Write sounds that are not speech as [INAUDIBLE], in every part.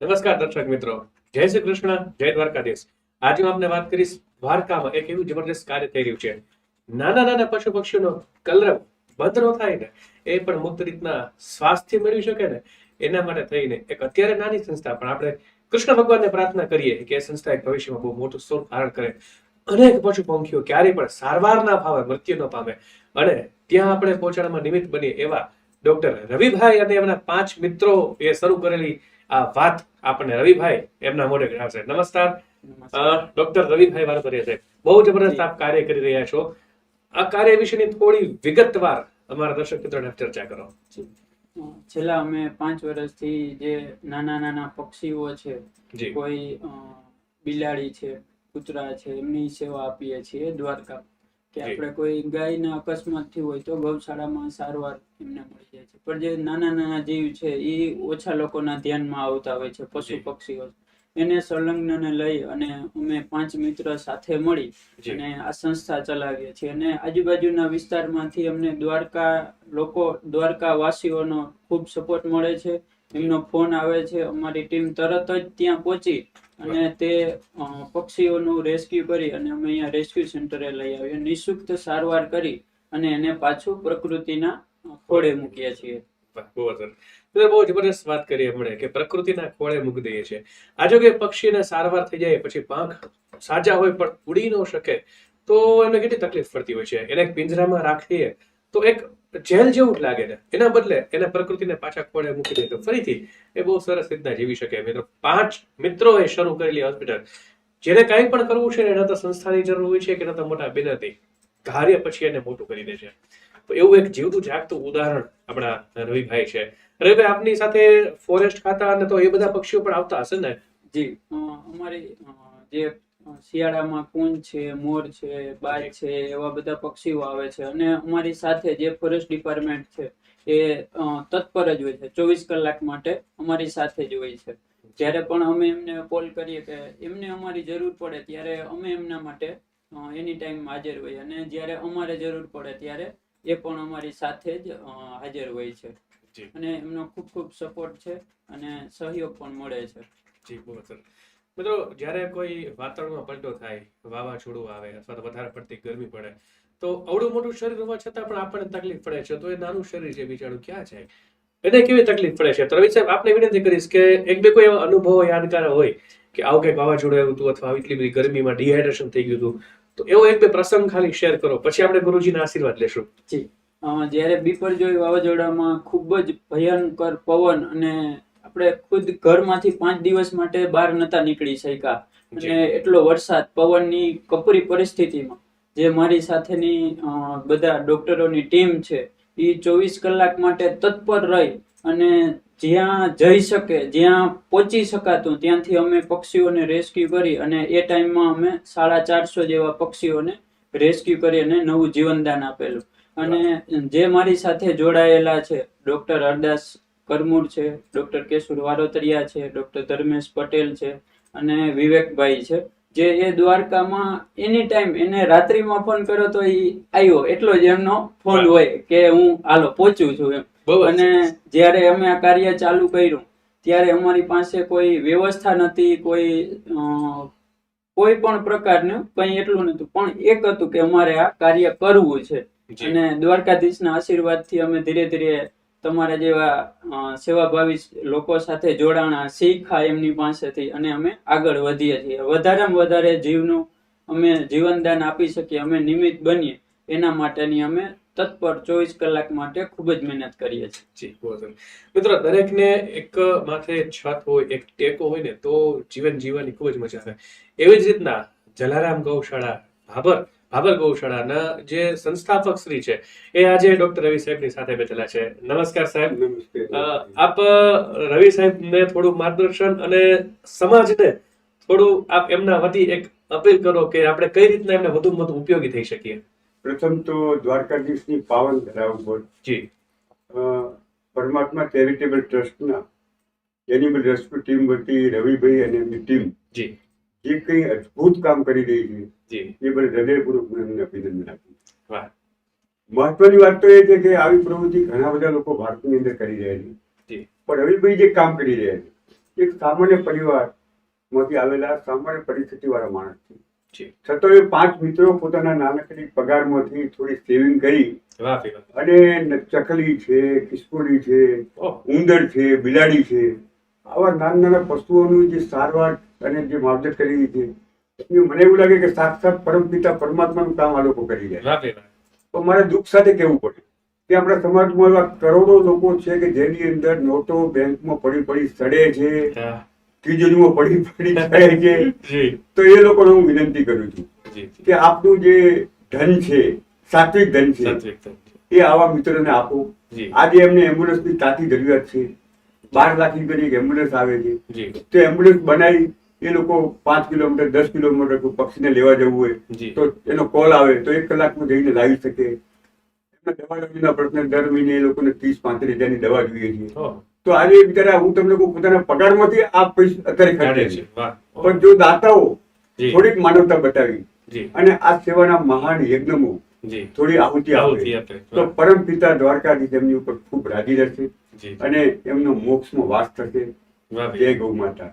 નમસ્કાર દર્શક મિત્રો. જય શ્રી કૃષ્ણ, જય દ્વારકાધીશ. આજે હું આપને વાત કરીશ દ્વારકામાં એક એવું જબરદસ્ત કાર્ય થઈ રહ્યું છે. નાના નાના પશુ પક્ષીઓનો કલરવ બદરો થાય ને, એ પણ મુક્ત રીતના સ્વાસ્થ્ય મેળવી શકે ને, એના માટે થઈને એક અત્યારે નાની સંસ્થા પણ આપણે કૃષ્ણ ભગવાનને પ્રાર્થના કરીએ કે એ સંસ્થા એક ભવિષ્યમાં બહુ મોટું સ્વરૂપ ધારણ કરે. અનેક પશુ પંખીઓ ક્યારેય પણ સારવાર ના પામે મૃત્યુ ન પામે. અને ત્યાં આપણે પહોંચાડવામાં નિમિત્ત બનીએ એવા ડોક્ટર રવિભાઈ અને એમના પાંચ મિત્રો એ શરૂ કરેલી આ વાત આપણને રવિભાઈ એમના મોઢે જણાવશે નમસ્કાર. ડોક્ટર રવિભાઈ વારપરિયા છે બહુ જબરદસ્ત આપ કાર્ય કરી રહ્યા છો. આ કાર્ય વિશેની થોડી વિગતવાર અમારા દર્શક મિત્રોને ચર્ચા કરો. છેલ્લા અમે પાંચ વર્ષથી જે નાના નાના પક્ષીઓ છે કોઈ બિલાડી છે કૂતરા છે એમની સેવા આપીએ છીએ દ્વારકા. કે આપણે કોઈ ગાયના અકસ્માત થયું હોય તો ગૌશાળામાં સારવાર એમને મળી જાય છે. પણ જે નાના નાના જીવ છે એ ઓછા લોકોના ધ્યાનમાં આવતા હોય છે પશુ પક્ષીઓ. એને સંલગ્નને લઈ અને અમે પાંચ મિત્ર સાથે મળી અને આ સંસ્થા ચલાવીએ છીએ. અને આજુબાજુના વિસ્તારમાંથી અમને દ્વારકા લોકો દ્વારકા વાસીઓનો ખૂબ સપોર્ટ મળે છે. એમનો ફોન આવે છે. અમારી ટીમ તરત જ ત્યાં પહોંચી અને તે પક્ષીઓનું રેસ્ક્યુ કરી અને અમે અહીંયા રેસ્ક્યુ સેન્ટરે લઈ આવીએ નિઃશુલ્ક સારવાર કરી અને એને પાછું પ્રકૃતિના ખોળે મૂકીએ છીએ. વાહ, બહુ જબરદસ્ત વાત કરી એમણે કે પ્રકૃતિના ખોળે મૂકી દઈએ છીએ. આ જો કે પક્ષીને સારવાર થઈ જાય પછી પાંખ સાજા હોય પણ ઉડી ન શકે તો એમને કેટલી તકલીફ પડતી હોય છે? એને પિંજરામાં રાખીએ તો એક જેલ જેવું જ લાગે છે. એના બદલે એને પ્રકૃતિને પાછા ખોળે મૂકી દે તો ફરીથી એ બહુ સરસ રીતના જીવી શકે. મિત્રો, પાંચ મિત્રોએ શરૂ કરેલી હોસ્પિટલ જેને કાંઈ પણ કરવું છે એના તો સંસ્થાની જરૂર હોય છે કે એના તો મોટા બેનરથી કાર્ય પછી એને મોટું કરી દે છે. તો એવું એક જીવતું જાગતું ઉદાહરણ આપણા રવિભાઈ છે. રવિભાઈ, આપની સાથે ફોરેસ્ટ ખાતા અને તો એ બધા પક્ષીઓ પણ આવતા હશે ને? જી અમારી જે શિયાળામાં કુંજ છે મોર છે બાજ છે એવા બધા પક્ષીઓ આવે છે. અને અમારી સાથે જે ફોરેસ્ટ ડિપાર્ટમેન્ટ છે એ તત્પર જ હોય છે. ચોવીસ કલાક માટે અમારી સાથે જ હોય છે. જ્યારે પણ અમે એમને કોલ કરીએ કે એમને અમારી જરૂર પડે ત્યારે અમે એમના માટે એની ટાઈમ હાજર હોય અને જ્યારે અમારે જરૂર પડે ત્યારે એ પણ અમારી સાથે જ હાજર હોય છે. અને એમનો ખૂબ ખૂબ સપોર્ટ છે અને સહયોગ પણ મળે છે. જી બહુ મિત્રો, જ્યારે કોઈ વાતાવરણમાં પલટો થાય, વાવાઝોડું આવે અથવા તો વધારે પડતી ગરમી પડે, તો અવડું મોટું શરીર હોવા છતાં પણ આપણને તકલીફ પડે છે. તો એ નાનું શરીર છે બિચારું, ક્યાં છે એને કેવી તકલીફ પડે છે? તો રવિ સાહેબ, આપને વિનંતી કરીશ કે એક બે કોઈ એવા અનુભવો યાદગાર હોય કે આવું કંઈક વાવાઝોડું આવ્યું હતું અથવા એટલી બધી ગરમીમાં ડિહાઇડ્રેશન થઈ ગયું હતું, તો એવો એક બે પ્રસંગ ખાલી શેર કરો. પછી આપણે ગુરુજીના આશીર્વાદ લેશું. જી. જ્યારે બીપરજોય વાવાઝોડામાં ખૂબ જ ભયંકર પવન અને આપણે ખુદ ઘરમાંથી પાંચ દિવસ માટે બહાર નતા નીકળી શક્યા. અને એટલો વરસાદ પવનની કપરી પરિસ્થિતિમાં જે મારી સાથેની બધા ડોક્ટરોની ટીમ છે એ ચોવીસ કલાક માટે તત્પર રહી અને જ્યાં જઈ શકે જ્યાં પહોંચી શકાતું ત્યાંથી અમે પક્ષીઓને રેસ્ક્યુ કરી અને એ ટાઈમમાં અમે સાડા ચારસો જેવા પક્ષીઓને રેસ્ક્યુ કરી અને નવું જીવનદાન આપેલું. અને જે મારી સાથે જોડાયેલા છે ડોક્ટર હરદાસ કરમુર છે ડોક્ટર કેશુર વારોતરિયા છે ડોક્ટર ધર્મેશ પટેલ છે અને વિવેકભાઈ છે. જે એ દ્વારકામાં એની ટાઈમ એને રાત્રિમાં ફોન કર્યો તો એ આવ્યો એટલો જ એમનો ફોન હોય કે હું હાલો પહોંચું છું એમ. અને જ્યારે અમે આ કાર્ય ચાલુ કર્યું ત્યારે અમારી પાસે કોઈ વ્યવસ્થા નથી કોઈ કોઈ પણ પ્રકારનું કંઈ એટલું નતું પણ એક હતું કે અમારે આ કાર્ય કરવું છે. અને દ્વારકાધીશના આશીર્વાદથી અમે ધીરે ધીરે તમારા જેવા સેવાભાવી લોકો સાથે જોડાણા, શીખા એમની પાસેથી અને અમે આગળ વધીએ છીએ. વધારેમાં વધારે જીવનું અમે જીવનદાન આપી શકીએ, અમે નિમિત્ત બનીએ, એના માટેની અમે તત્પર ચોવીસ કલાક માટે ખૂબ જ મહેનત કરીએ છીએ. મિત્રો, દરેકને એક માથે છત હોય, એક ટેકો હોય ને, તો જીવન જીવવાની ખૂબ જ મજા આવે. એવી જ રીતના જલારામ ગૌશાળા ભાબર ભાબર ગૌશાળાના જે સંસ્થાપક શ્રી છે એ આજે ડોક્ટર રવિ સાહેબની સાથે બેઠેલા છે. નમસ્કાર સાહેબ. આપ રવિ સાહેબને થોડું માર્ગદર્શન અને સમાજને થોડું આપ એમના વતી એક અપીલ કરો કે આપણે કઈ રીતના એમને વધુ વધુ ઉપયોગી થઈ શકીએ? પ્રથમ તો દ્વારકાધીશની પાવન ધરા ઉપર જી. પરમાત્મા ચેરિટેબલ ટ્રસ્ટના એનિમલ રેસ્ક્યુ ટીમ વતી રવિભાઈ અને એમની ટીમ. જી. જે કંઈ અદ્ભુત કામ કરી રહી છે એ બદલ હૃદયપૂર્વક હું એમને અભિનંદન આપું મહત્વની વાત તો એ છે કે આવી પ્રવૃત્તિ ઘણા બધા લોકો ભારતની અંદર કરી રહ્યા છે. પણ રવિભાઈ જે કામ કરી રહ્યા છે એક સામાન્ય પરિવારમાંથી આવેલા સામાન્ય પરિસ્થિતિવાળા માણસ છે. છતાં એ પાંચ મિત્રો પોતાના નાનકડી પગારમાંથી થોડી સેવિંગ કરી અને ચકલી છે ખિસકોલી છે ઉંદર છે બિલાડી છે આવા નાના નાના પશુઓનું જે સારવાર અને જે માવજત કરી છે એ મને એવું લાગે કે સાક્ષાત પરમપિતા પરમાત્માનું કામ આ લોકો કરી રહ્યા છે. તો મારે દુઃખ સાથે કહેવું પડે કે આપણા સમાજમાં એવા કરોડો લોકો છે કે જેની અંદર નોટો બેંકમાં પડી પડી સડે છે તિજોરીમાં પડી પડી [LAUGHS] જાય છે. તો એ લોકોને હું વિનંતી કરું છું કે આપનું જે ધન છે સાત્વિક ધન છે એ આવા મિત્રોને આપો. આજે એમને એમ્બ્યુલન્સની તાતી જરૂરિયાત છે. બાર લાખની કરી એમ્બ્યુલન્સ આવે છે. તો એમ્બ્યુલન્સ બનાવી એ લોકો પાંચ કિલોમીટર દસ કિલોમીટર પક્ષીને લેવા જવું હોય તો એનો કોલ આવે તો એક કલાકમાં જઈને લાવી શકે. એમના દવા દારૂના પ્રશ્ન દર મહિને એ લોકોને ત્રીસ પાંત્રીસ હજારની દવા જોઈએ છે. તો આજે બિચારા હું તમને કહું પોતાના પગારમાંથી આ પૈસા અત્યારે ખર્ચે છે. પણ જો દાતાઓ થોડીક માનવતા બતાવી અને આ સેવાના મહાન યજ્ઞમાં થોડી આહુતિ આપે. તો પરમ પિતા દ્વારકાધીશ એમની ઉપર ખૂબ રાજી રહેશે અને એમનો મોક્ષમાં વાસ થશે. જય ગૌ માતા.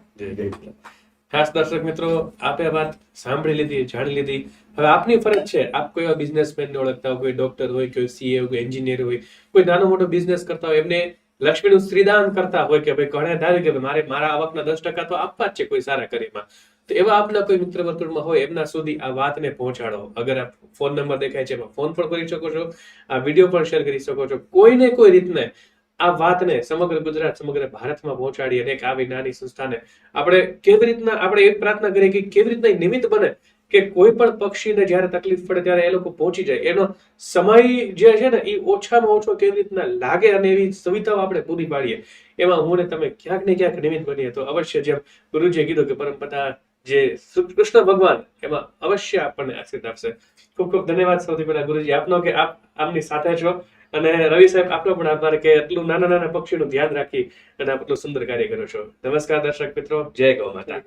ખાસ દર્શક મિત્રો આપે વાત સાંભળી લીધી જાણી લીધી. હવે આપની ફરજ છે. આપ કોઈ બિઝનેસમેન ને ઓળખતા હોય કોઈ ડોક્ટર હોય કોઈ સીએ કોઈ એન્જિનિયર હોય કોઈ નાનો મોટો બિઝનેસ કરતા હોય એમને લક્ષ્મીનું શ્રીદાન કરતા હોય કે ભાઈ ઘણા ધારે કે મારે મારા આવકના દસ ટકા તો આપવા જ છે કોઈ સારા કરીમાં તો એવા આપના કોઈ મિત્ર વર્તુળમાં હોય એમના સુધી આ વાતને પહોંચાડો. અગર આપ ફોન નંબર દેખાય છે, એમાં ફોન પણ કરી શકો છો, આ વીડિયો પણ શેર કરી શકો છો. કોઈને કોઈ રીતને આ વાતને સમગ્ર ગુજરાત, સમગ્ર ભારતમાં પહોંચાડી અને એક આવી નાની સંસ્થાને આપણે કેવી રીતના, આપણે એક પ્રાર્થના કરીએ કે કેવી રીતના નિમિત્ત બને કે કોઈ પણ પક્ષીને જ્યારે તકલીફ પડે ત્યારે એ લોકો પહોંચી જાય. એનો સમય જે છે ને એ ઓછામાં ઓછો કેવી રીતના લાગે અને એવી સુવિધાઓ આપણે પૂરી પાડીએ. એમાં હું ને તમે ક્યાંક ને ક્યાંક નિમિત્ત બનીએ તો અવશ્ય જેમ ગુરુજીએ કીધું કે પરમપિતા જે કૃષ્ણ ભગવાન, એમાં અવશ્ય આપણને આશીર્વાદ આપશે. ખૂબ ખૂબ ધન્યવાદ સૌથી પહેલા ગુરુજી આપનો કે આપ આમની સાથે છો અને રવિ સાહેબ, આપનો પણ આભાર કે એટલું નાના નાના પક્ષીનું ધ્યાન રાખી અને આટલું સુંદર કાર્ય કરો છો. નમસ્કાર દર્શક મિત્રો, જય ગૌ માતા.